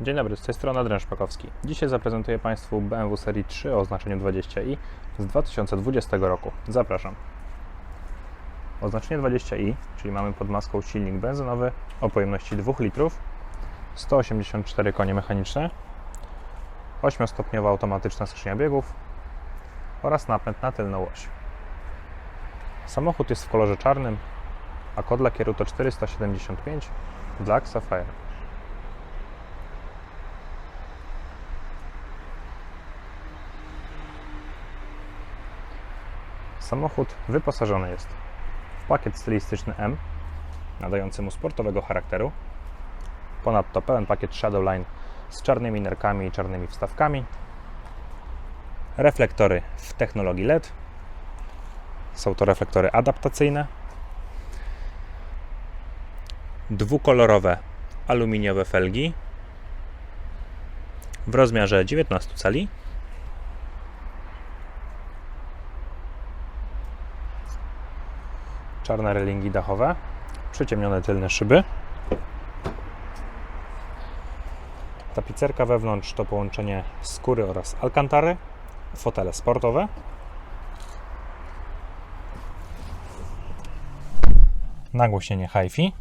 Dzień dobry, z tej strony Adrian Szpakowski. Dzisiaj zaprezentuję Państwu BMW serii 3 o oznaczeniu 20i z 2020 roku. Zapraszam. Oznaczenie 20i, czyli mamy pod maską silnik benzynowy o pojemności 2 litrów, 184 konie mechaniczne, 8-stopniowa automatyczna skrzynia biegów oraz napęd na tylną oś. Samochód jest w kolorze czarnym, a kod lakieru to 475 Black Sapphire. Samochód wyposażony jest w pakiet stylistyczny M, nadający mu sportowego charakteru. Ponadto pełen pakiet Shadowline z czarnymi nerkami i czarnymi wstawkami. Reflektory w technologii LED. Są to reflektory adaptacyjne. Dwukolorowe aluminiowe felgi w rozmiarze 19 cali. Czarne relingi dachowe, przyciemnione tylne szyby. Tapicerka wewnątrz to połączenie skóry oraz alcantary, fotele sportowe. Nagłośnienie hi-fi.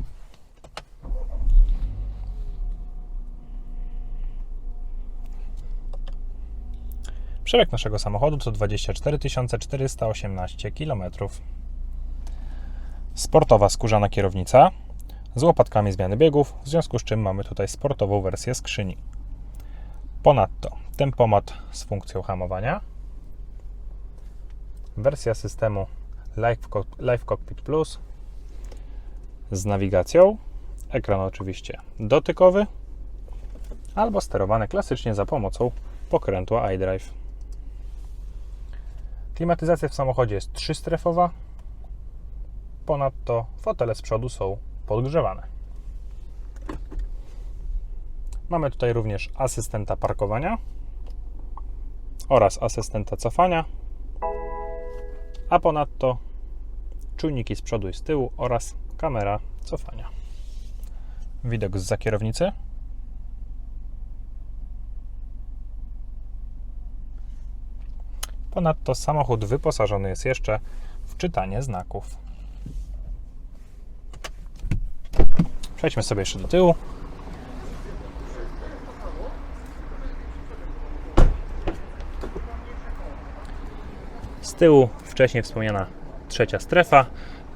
Przebieg naszego samochodu to 24 418 km. Sportowa skórzana kierownica z łopatkami zmiany biegów, w związku z czym mamy tutaj sportową wersję skrzyni. Ponadto tempomat z funkcją hamowania, wersja systemu Live, Cock- Live Cockpit Plus z nawigacją, ekran oczywiście dotykowy albo sterowany klasycznie za pomocą pokrętła iDrive. Klimatyzacja w samochodzie jest trzystrefowa, Ponadto fotele z przodu są podgrzewane. Mamy tutaj również asystenta parkowania oraz asystenta cofania, a ponadto czujniki z przodu i z tyłu oraz kamera cofania. Widok z kierownicy. Ponadto samochód wyposażony jest jeszcze w czytanie znaków. Przejdźmy sobie jeszcze do tyłu. Z tyłu wcześniej wspomniana trzecia strefa,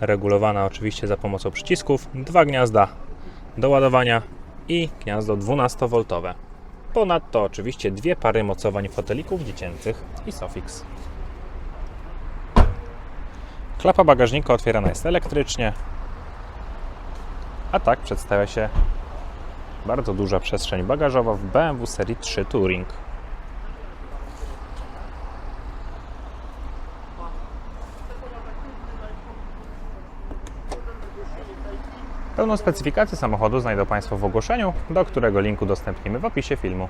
regulowana oczywiście za pomocą przycisków, dwa gniazda do ładowania i gniazdo 12V. Ponadto oczywiście dwie pary mocowań fotelików dziecięcych i Sofix. Klapa bagażnika otwierana jest elektrycznie, a tak przedstawia się bardzo duża przestrzeń bagażowa w BMW serii 3 Touring. Pełną specyfikację samochodu znajdą Państwo w ogłoszeniu, do którego linku udostępnimy w opisie filmu.